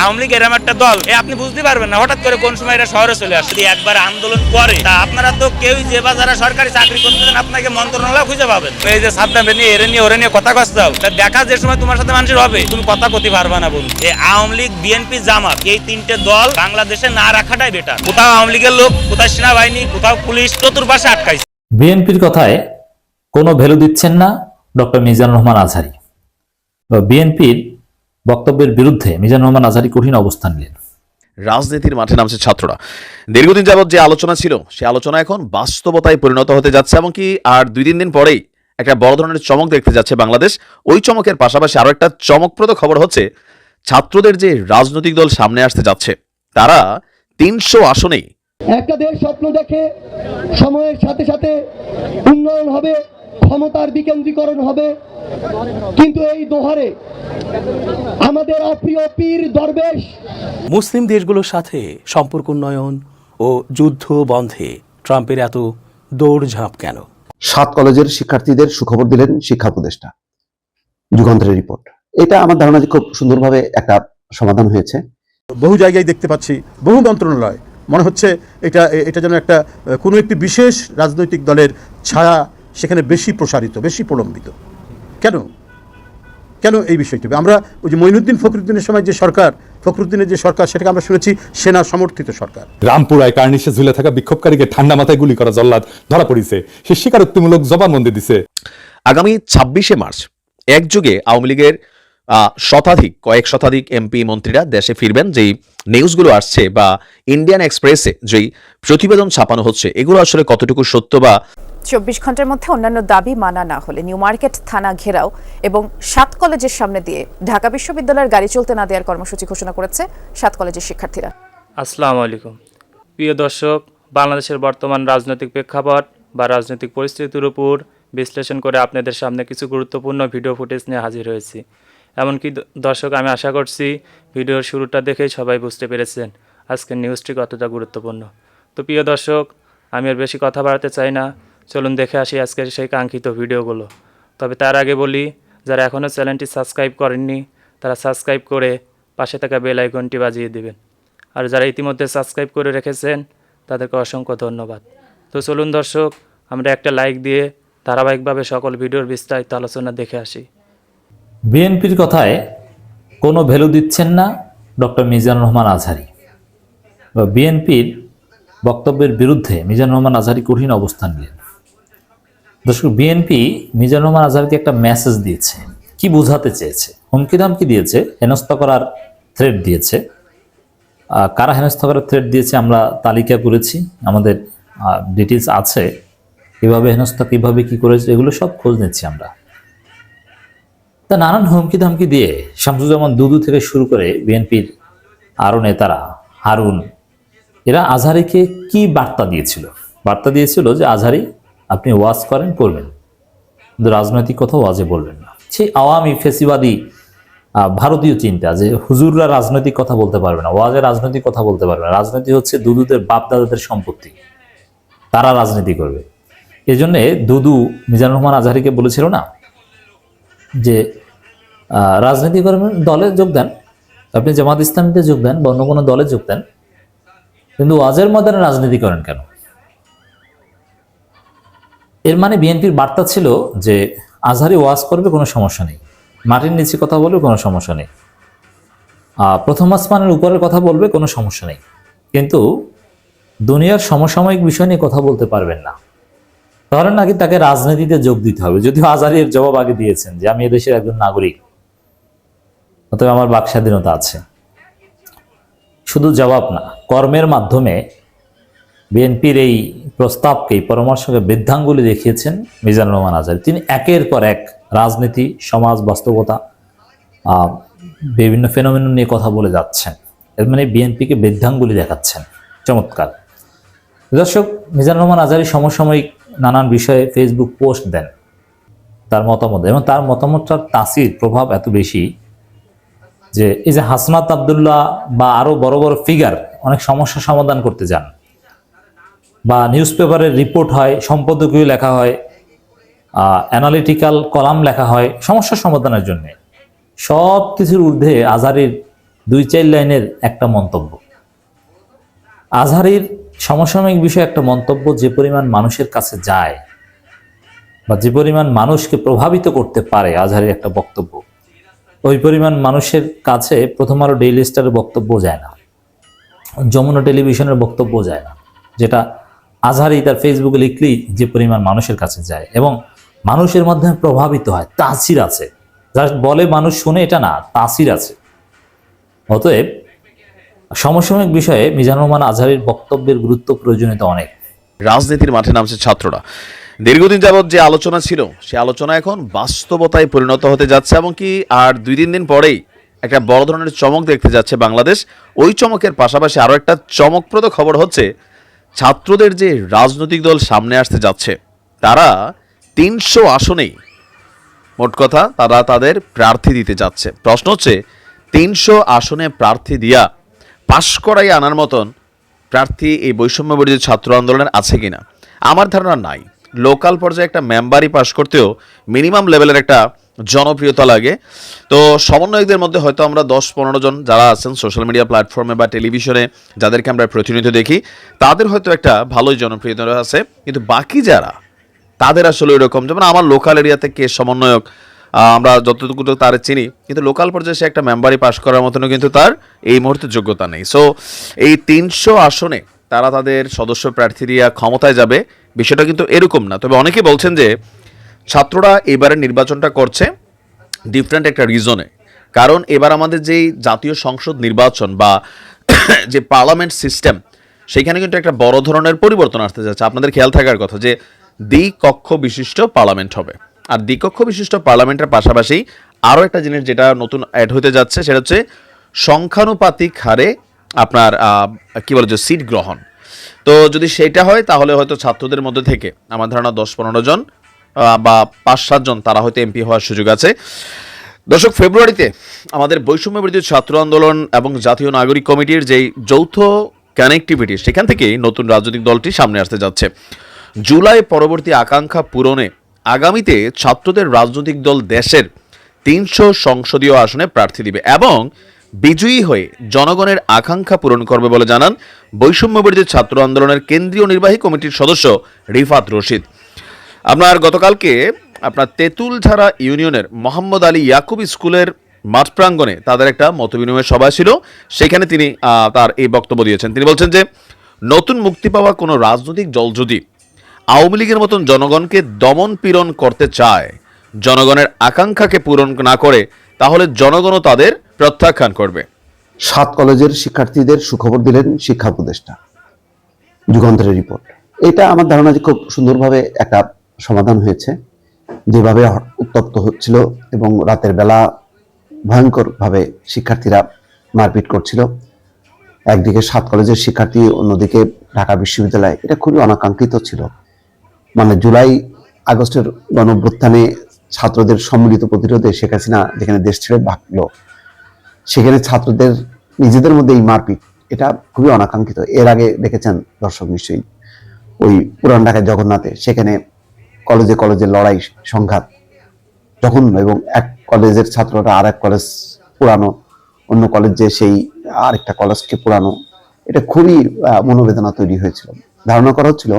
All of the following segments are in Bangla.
আওয়ামী লীগ এরম একটা দল, এ আপনি বুঝতে পারবেন না, হঠাৎ করে কোন সময় এটা শহরে চলে আসে একবার আন্দোলন করে, তা আপনারা তো কেউই যে বা যারা সরকারি চাকরি করতেছেন আপনাকে মন্ত্রণালয় খুঁজে পাবেন। এই যে সাবধান নিয়ে, এরে নিয়ে, ওরে নিয়ে কথা কস্তাও তা দেখা যে সময় তোমার সাথে মানুষের হবে, তুমি কথা করতে পারবা না, বন্ধু। এই আওয়ামী লীগ, বিএনপি, জামাত, এই তিনটে দল বাংলাদেশে না রাখাটাই বেটার কোথাও আওয়ামী লীগের লোক, কোথাও সেনাবাহিনী, কোথাও পুলিশ চতুর্পাশে আটকাইছে। বিএনপির কথায় কোনো ভ্যালু দিচ্ছেন না ডক্টর মিজানুর রহমান আজহারি। বিএনপির বক্তব্যের বিরুদ্ধে মিজানুর রহমান আজহারি কঠিন অবস্থান নিলেন। রাজনীতির মাঠে নামছে ছাত্ররা। দীর্ঘদিন যাবৎ যে আলোচনা ছিল সে আলোচনা এখন বাস্তবতায় পরিণত হতে যাচ্ছে এমনকি আর দুই তিন দিন পরেই একটা বড় ধরনের চমক দেখতে যাচ্ছে বাংলাদেশ। ওই চমকের পাশাপাশি আরও একটা চমকপ্রদ খবর হচ্ছে ছাত্রদের যে রাজনৈতিক দল সামনে আসতে যাচ্ছে তারা তিনশো আসনেই একটা দেশ স্বপ্ন দেখে সময়ের সাথে সাথে উন্নয়ন হবে। ক্ষমতার বিকেন্দ্রীকরণ হবে। কিন্তু এই দোহারে আমাদের অপ্রিয় পীর দরবেশ। মুসলিম দেশগুলোর সাথে সম্পর্ক উন্নয়ন ও যুদ্ধ বন্ধে ট্রাম্পের এত দৌড়ঝাঁপ কেন? সাত কলেজের শিক্ষার্থীদের সুখবর দিলেন শিক্ষা উপদেষ্টা। যুগান্তরের রিপোর্ট। এটা আমার ধারণা যে খুব সুন্দরভাবে একটা সমাধান হয়েছে। বহু জায়গায় দেখতে পাচ্ছি বহু মন্ত্রণালয়। মনে হচ্ছে এটা এটা যেন একটা কোনো একটি বিশেষ রাজনৈতিক দলের ছায়া সেখানে বেশি প্রসারিত বেশি প্রলম্বিত। কেন? কেন এই বিষয়টি? আমরা ওই যে মঈনুদ্দিন ফখরুদ্দিনের সময় যে সরকার ফখরুদ্দিনের যে সরকার সেটাকে আমরা শুনেছি সেনা সমর্থিত সরকার। রামপুরায় কার্নিশে ঝুলে থাকা বিক্ষোভকারীকে ঠান্ডা মাথায় গুলি করা জল্লাদ ধরা পড়েছে। সে স্বীকারোক্তিমূলক জবানবন্দি দিছে। আগামী ছাব্বিশে মার্চ একযোগে আওয়ামী লীগের শতাধিক কয়েক শতাধিক এমপি মন্ত্রীরা দেশে ফিরবেন যেই নিউজগুলো আসছে বা ইন্ডিয়ান এক্সপ্রেসে যেই প্রতিবেদন ছাপানো হচ্ছে এগুলো আসলে কতটুকু সত্য বা চব্বিশ ঘণ্টার মধ্যে অন্যান্য দাবি মানা না হলে নিউ মার্কেট থানা ঘেরাও এবং সাত কলেজের সামনে দিয়ে ঢাকা বিশ্ববিদ্যালয়ের গাড়ি চলতে না দেওয়ার কর্মসূচি ঘোষণা করেছে সাত কলেজের শিক্ষার্থীরা। আসসালামু আলাইকুম। প্রিয় দর্শক বাংলাদেশের বর্তমান রাজনৈতিক প্রেক্ষাপট বা রাজনৈতিক পরিস্থিতির উপর বিশ্লেষণ করে আপনাদের সামনে কিছু গুরুত্বপূর্ণ ভিডিও ফুটেজ নিয়ে হাজির হয়েছি। এমনকি দর্শক, আমি আশা করছি ভিডিওর শুরুটা দেখেই সবাই বুঝতে পেরেছেন আজকের নিউজটি কতটা গুরুত্বপূর্ণ। তো প্রিয় দর্শক, আমি আর বেশি কথা বাড়াতে চাই না। চলুন দেখে আসি আজকের সেই কাঙ্ক্ষিত ভিডিওগুলো। তবে তার আগে বলি, যারা এখনও চ্যানেলটি সাবস্ক্রাইব করেননি, তারা সাবস্ক্রাইব করে পাশে থাকা বেল আইকনটি বাজিয়ে দেবেন। আর যারা ইতিমধ্যে সাবস্ক্রাইব করে রেখেছেন, তাদেরকে অসংখ্য ধন্যবাদ। তো চলুন দর্শক, আমরা একটা লাইক দিয়ে ধারাবাহিকভাবে সকল ভিডিওর বিস্তারিত আলোচনা দেখে আসি। বিএনপির কথায় কোনো ভ্যালু দিচ্ছেন না ডক্টর মিজানুর রহমান আজহারি। বা বিএনপির বক্তব্যের বিরুদ্ধে মিজানুর রহমান আজহারি কঠিন অবস্থান নিলেন। দর্শক, বিএনপি মিজানুর রহমান আজহারকে একটা মেসেজ দিয়েছে। কি বোঝাতে চেয়েছে? হুমকি ধামকি দিয়েছে? হেনস্থা করার থ্রেট দিয়েছে? কারা হেনস্থা করার থ্রেট দিয়েছে আমরা তালিকা করেছি। আমাদের ডিটেলস আছে। কীভাবে হেনস্থা, কীভাবে কি করেছে, এগুলো সব খোঁজ নিচ্ছি আমরা। তা নানান হুমকি ধামকি দিয়ে শামসুজ্জামান দুদু থেকে শুরু করে বিএনপির আরও নেতারা, হারুন, এরা আজহারিকে কি বার্তা দিয়েছিল? বার্তা দিয়েছিল যে, আজহারি, আপনি ওয়াজ করেন, করবেন। কিন্তু রাজনৈতিক কথা ওয়াজে বলবেন না। সেই আওয়ামী ফেসিবাদী ভারতীয় চিন্তা যে, হুজুররা রাজনৈতিক কথা বলতে পারবে না, ওয়াজে রাজনৈতিক কথা বলতে পারবে না। রাজনীতি হচ্ছে দুদুদের বাপ দাদাদের সম্পত্তি। তারা রাজনীতি করবে। এই জন্যে দুদু মিজানুর রহমান আজহারিকে বলেছিল না যে রাজনীতি করবেন দলে যোগ দেন। আপনি জামাত ইসলামীতে যোগ দেন বা অন্য কোনো দলে যোগ দেন। কিন্তু ওয়াজের ময়দানে রাজনীতি করেন কেন? এর মানে বিএনপির বার্তা ছিল যে, আজহারি ওয়াজ করবে, কোনো সমস্যা নেই। মাটির নিচে কথা বলবে, কোনো সমস্যা নেই। প্রথম আসমানের উপরের কথা বলবে, কোনো সমস্যা নেই। কিন্তু দুনিয়ার সমসাময়িক বিষয় নিয়ে কথা বলতে পারবেন না। তাহলে নাকি তাকে রাজনীতিতে যোগ দিতে হবে? যদিও আজারি এর জবাব আগে দিয়েছেন যে আমি এদেশের একজন নাগরিক। অতএব আমার বাক স্বাধীনতা আছে। শুধু জবাব না, কর্মের মাধ্যমে বিএনপির এই প্রস্তাবকে পরামর্শকে বৃদ্ধাঙ্গুলি দেখিয়েছেন মিজানুর রহমান আজহারি তিনি একের পর এক রাজনীতি, সমাজ, বাস্তবতা বিভিন্ন ফেনোমেন নিয়ে কথা বলে যাচ্ছেন। এর মানে বিএনপিকে বৃদ্ধাঙ্গুলি দেখাচ্ছেন। চমৎকার। দর্শক, মিজানুর রহমান আজারি সমসাময়িক নানান বিষয়ে ফেসবুক পোস্ট দেন তার মতামত। এবং তার মতামতটার তাসির প্রভাব এত বেশি যে এই যে হাসনাত আবদুল্লাহ বা আরও বড় বড় ফিগার অনেক সমস্যা সমাধান করতে যান বা নিউজ পেপারের রিপোর্ট হয়, সম্পাদকীয় লেখা হয় অ্যানালিটিক্যাল কলাম লেখা হয়, সমস্যা সমাধানের জন্যে। সব কিছুর ঊর্ধ্বে আজহারির দুই চার লাইনের একটা মন্তব্য। আজহারির সমসাময়িক বিষয়ে একটা মন্তব্য, যে পরিমাণ মানুষের কাছে যায় বা যে পরিমাণ মানুষকে প্রভাবিত করতে পারে আজহারির একটা বক্তব্য, ওই পরিমাণ মানুষের কাছে প্রথম আলো ডেইলি স্টারের বক্তব্য যায় না। যমুনা টেলিভিশনের বক্তব্য যায় না, যেটা আজহারি তার ফেসবুকে লিখলেই যে পরিমাণ মানুষের কাছে যায় এবং মানুষের মাধ্যমে প্রভাবিত হয়, তাসির আছে। জাস্ট বলে মানুষ শুনে এটা না, তাসির আছে। অতএব সমসাময়িক বিষয়ে মিজানুর রহমান আজহারির বক্তব্যের গুরুত্ব প্রয়োজনীয়তা অনেক। রাজনীতির মাঠে নামছে ছাত্ররা। দীর্ঘদিন যাবৎ যে আলোচনা ছিল, সে আলোচনা এখন বাস্তবতায় পরিণত হতে যাচ্ছে এবং কি আর দুই তিন দিন পরেই একটা বড় ধরনের চমক দেখতে যাচ্ছে বাংলাদেশ। ওই চমকের পাশাপাশি আরও একটা চমকপ্রদ খবর হচ্ছে, ছাত্রদের যে রাজনৈতিক দল সামনে আসতে যাচ্ছে, তারা তিনশো আসনেই মোট কথা তারা তাদের প্রার্থী দিতে যাচ্ছে। প্রশ্ন হচ্ছে, তিনশো আসনে প্রার্থী দিয়া পাশ করাই আনার মতন প্রার্থী এই বৈষম্য ছাত্র আন্দোলনের আছে কিনা? আমার ধারণা নাই। লোকাল পর্যায়ে একটা মেম্বারই পাশ করতেও মিনিমাম লেভেলের একটা জনপ্রিয়তা লাগে। তো সমন্বয়কদের মধ্যে হয়তো আমরা দশ পনেরো জন যারা আছেন সোশ্যাল মিডিয়া প্ল্যাটফর্মে বা টেলিভিশনে যাদেরকে আমরা প্রতিনিয়ত দেখি, তাদের হয়তো একটা ভালোই জনপ্রিয়তা আছে। কিন্তু বাকি যারা, তাদের আসলে এরকম যেমন আমার লোকাল এরিয়াতে কে সমন্বয়ক আমরা যতটুকু তার চিনি, কিন্তু লোকাল পর্যায়ে সে একটা মেম্বারই পাশ করার মতনও কিন্তু তার এই মুহূর্তে যোগ্যতা নেই। সো এই তিনশো আসনে তারা তাদের সদস্য প্রার্থী দিয়ে ক্ষমতায় যাবে, বিষয়টা কিন্তু এরকম না। তবে অনেকে বলছেন যে, ছাত্ররা এবারের নির্বাচনটা করছে ডিফারেন্ট একটা রিজনে কারণ এবার আমাদের যেই জাতীয় সংসদ নির্বাচন বা যে পার্লামেন্ট সিস্টেম সেখানে কিন্তু একটা বড় ধরনের পরিবর্তন আসতে যাচ্ছে। আপনাদের খেয়াল থাকার কথা যে দ্বিকক্ষ বিশিষ্ট পার্লামেন্ট হবে। আর দ্বিকক্ষ বিশিষ্ট পার্লামেন্টের পাশাপাশি আরও একটা জিনিস যেটা নতুন অ্যাড হতে যাচ্ছে, সেটা হচ্ছে সংখ্যানুপাতিক হারে আপনার কি বলে যে সিট গ্রহণ। তো যদি সেটা হয়, তাহলে হয়তো ছাত্রদের মধ্যে থেকে আমার ধারণা দশ পনেরো জন বা পাঁচ সাতজন তারা হয়তো এমপি হওয়ার সুযোগ আছে। দর্শক, ফেব্রুয়ারিতে আমাদের বৈষম্য বিরোধী ছাত্র আন্দোলন এবং জাতীয় নাগরিক কমিটির যেই যৌথ কানেক্টিভিটি সেখান থেকেই নতুন রাজনৈতিক দলটি সামনে আসতে যাচ্ছে। জুলাই পরবর্তী আকাঙ্ক্ষা পূরণে আগামীতে ছাত্রদের রাজনৈতিক দল দেশের তিনশো সংসদীয় আসনে প্রার্থী দিবে এবং বিজয়ী হয়ে জনগণের আকাঙ্ক্ষা পূরণ করবে বলে জানান বৈষম্য বিরোধী ছাত্র আন্দোলনের কেন্দ্রীয় নির্বাহী কমিটির সদস্য রিফাত রশিদ। আপনার গতকালকে আপনার তেঁতুলঝাড়া ইউনিয়নের মোহাম্মদ আলী ইয়াকুব স্কুলের মাঠ প্রাঙ্গণে তাদের একটা মতবিনিময় সভা ছিল। সেখানে তিনি তার এই বক্তব্য দিয়েছেন। তিনি বলছেন যে, নতুন মুক্তি পাওয়া কোনো রাজনৈতিক দল যদি আওয়ামী লীগের মতন জনগণকে দমন পীড়ন করতে চায়, জনগণের আকাঙ্ক্ষাকে পূরণ না করে, তাহলে জনগণও তাদের প্রত্যাখ্যান করবে। সাত কলেজের শিক্ষার্থীদের সুখবর দিলেন শিক্ষা উপদেষ্টা। যুগান্তরের রিপোর্ট। এটা আমার ধারণা যে খুব সুন্দরভাবে একটা সমাধান হয়েছে, যেভাবে উত্তপ্ত হচ্ছিল এবং রাতের বেলা ভয়ঙ্করভাবে শিক্ষার্থীরা মারপিট করছিল। একদিকে সাত কলেজের শিক্ষার্থী, অন্যদিকে ঢাকা বিশ্ববিদ্যালয়। এটা খুবই অনাকাঙ্ক্ষিত ছিল। মানে জুলাই আগস্টের গণঅভ্যুত্থানে ছাত্রদের সম্মিলিত প্রতিরোধে শেখ হাসিনা যেখানে দেশ ছেড়ে ভাগলো, সেখানে ছাত্রদের নিজেদের মধ্যে এই মারপিট, এটা খুবই অনাকাঙ্ক্ষিত। এর আগে দেখেছেন দর্শক নিশ্চয়ই ওই পুরান ঢাকায় জগন্নাথে, সেখানে কলেজে কলেজে লড়াই সংঘাত জঘন্য এবং এক কলেজের ছাত্ররা আর এক কলেজ পুরানো, অন্য কলেজ সেই আরেকটা কলেজকে পুরানো, এটা খুবই মনোবেদনা তৈরি হয়েছিল। ধারণা করা হচ্ছিল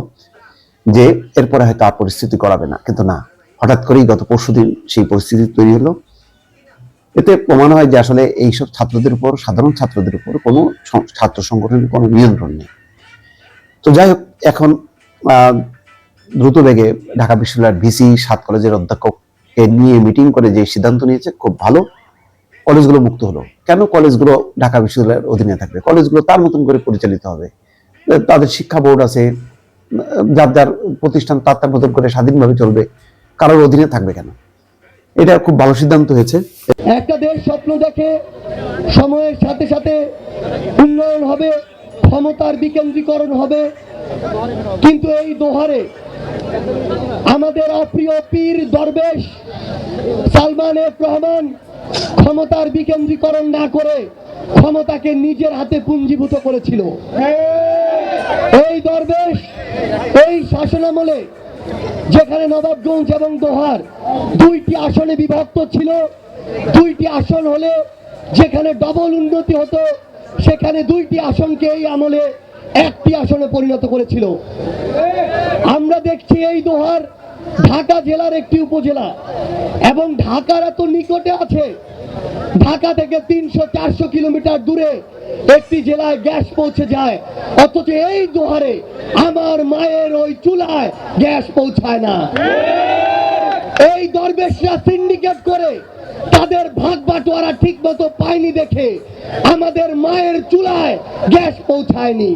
যে এরপরে হয়তো আর পরিস্থিতি করাবে না। কিন্তু না, হঠাৎ করেই গত পরশুদিন সেই পরিস্থিতি তৈরি হলো। এতে প্রমাণ হয় যে আসলে এইসব ছাত্রদের উপর, সাধারণ ছাত্রদের উপর কোনো ছাত্র সংগঠনের কোনো নিয়ন্ত্রণ নেই। তো যাই হোক, এখন দ্রুত বেগে ঢাকা বিশ্ববিদ্যালয়ের ভিসি সাত কলেজের অধ্যক্ষকে নিয়ে মিটিং করে যে সিদ্ধান্ত নিয়েছে, খুব ভালো। কলেজগুলো মুক্ত হলো। কেন কলেজগুলো ঢাকা বিশ্ববিদ্যালয়ের অধীনে থাকবে? কলেজগুলো তার মতন করে পরিচালিত হবে। তাদের শিক্ষা বোর্ড আছে যার যার প্রতিষ্ঠান তার তার মতন করে স্বাধীনভাবে চলবে কারোর অধীনে থাকবে কেন? এটা খুব ভালো সিদ্ধান্ত হয়েছে। একটা দেশ স্বপ্ন দেখে সময়ের সাথে সাথে উন্নয়ন হবে ক্ষমতার বিকেন্দ্রীকরণ হবে। কিন্তু এই দোহারে আমাদের অপ্রিয় পীর দরবেশ সালমান এফ রহমান ক্ষমতার বিকেন্দ্রীকরণ না করে ক্ষমতাকে নিজের হাতে পুঞ্জীভূত করেছিল। এই দরবেশ, এই শাসনামলে, যেখানে নবাবগঞ্জ এবং দোহার দুইটি আসনে বিভক্ত ছিল, দুইটি আসন হলে যেখানে ডবল উন্নতি হতো, সেখানে দুইটি আসনকে এই আমলে একটি আসনে পরিণত করেছিল। আমরা দেখছি এই দোহার ঢাকা জেলার একটি উপজেলা, এবং ঢাকার এত নিকটে আছে ঢাকা থেকে তিনশো, চারশো কিলোমিটার দূরে একটি জেলায় গ্যাস পৌঁছে যায়। অথচ এই দোহারে আমার মায়ের ওই চুলায় গ্যাস পৌঁছায় না। এই দরবেশরা সিন্ডিকেট করে তাদের ভাগ বাটোয়ারা ঠিক মতো পায়নি দেখে আমাদের মায়ের চুলায় গ্যাস পৌঁছায়নি।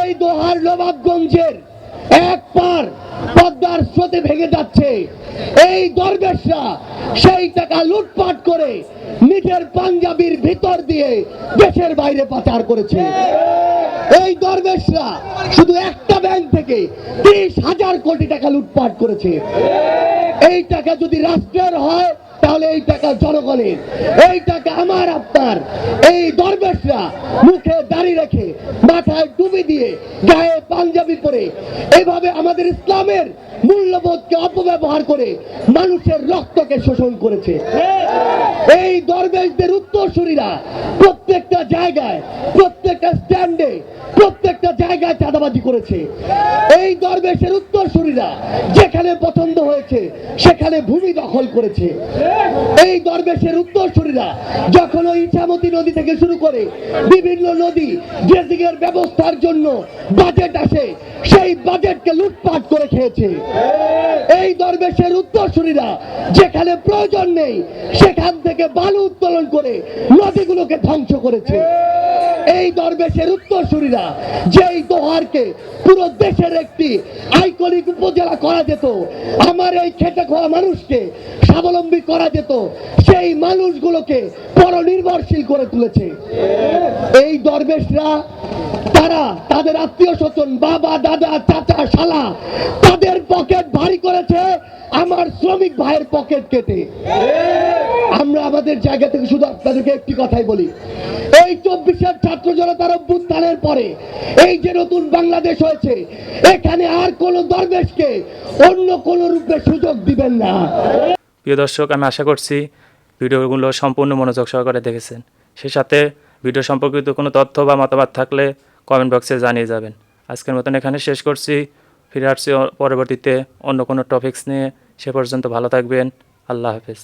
এই দোহার নবাবগঞ্জের এক পার পদ্মার স্রোতে ভেঙে যাচ্ছে। এই দরবেশরা সেই টাকা লুটপাট করে নিজের পাঞ্জাবির ভিতর দিয়ে দেশের বাইরে পাচার করেছে। এই দরবেশরা শুধু একটা ব্যাংক থেকে ত্রিশ হাজার কোটি টাকা লুটপাট করেছে। এই টাকা যদি রাষ্ট্রের হয় তাহলে এই টাকা জনগণের, এই টাকা আমার, আপনার, এই দরবেশরা মুখে দাঁড়িয়ে রেখে মাথায় ডুবে দিয়ে গায়ে পাঞ্জাবি পরে এভাবে আমাদের ইসলামের মূল্যবোধকে অপব্যবহার করে মানুষের রক্তকে শোষণ করেছে। এই দরবেশদের উত্তরসূরিরা প্রত্যেকটা জায়গায়, প্রত্যেকটা স্ট্যান্ডে, প্রত্যেকটা জায়গায় চাঁদাবাজি করেছে। এই দরবেশের উত্তরসূরিরা যেখানে পছন্দ হয়েছে, সেখানে ভূমি দখল করেছে। এই দরবেশের উত্তরসূরিরা যখন ওই ইছামতি নদী থেকে শুরু করে বিভিন্ন নদী ড্রেজিং এর ব্যবস্থার জন্য বাজেট আসে, সেই বাজেটকে লুটপাট করে খেয়েছে। এই দরবেশের উত্তরসূরিরা যেখানে প্রয়োজন নেই, সেখান থেকে বালু উত্তোলন করে নদীগুলোকে ধ্বংস করেছে। এই দরবেশের উত্তরসূরিরা যেই দোহারকে পুরো দেশের একটি আইকনিক উপজেলা করা যেত, আমার এই খেটে খাওয়া মানুষকে স্বাবলম্বী করা যেত, সেই মানুষগুলোকে পরনির্ভরশীল করে তুলেছে। এই দরবেশরা, তারা তাদের আত্মীয় স্বজন, বাবা, দাদা, চাচা, শালা, তাদের পকেট ভারী করেছে, আমার শ্রমিক ভাইয়ের পকেট কেটে। আমরা আমাদের জায়গা থেকে শুধু আপনাদেরকে একটি কথাই বলি। এই চব্বিশের ছাত্র জনতার অভ্যুত্থানের পরে এই যে নতুন বাংলাদেশ হয়েছে, এখানে আর কোন দরবেশকে অন্য কোন রূপে সুযোগ দিবেন না। প্রিয় দর্শক, আমি আশা করছি ভিডিওগুলো সম্পূর্ণ মনোযোগ সহকারে দেখেছেন। সেই সাথে ভিডিও সম্পর্কিত কোনো তথ্য বা মতামত থাকলে কমেন্ট বক্সে জানিয়ে যাবেন। আজকের মতন এখানে শেষ করছি। ফিরে আসছি পরবর্তীতে অন্য কোনো টপিকস নিয়ে সে পর্যন্ত ভালো থাকবেন। আল্লাহ হাফেজ।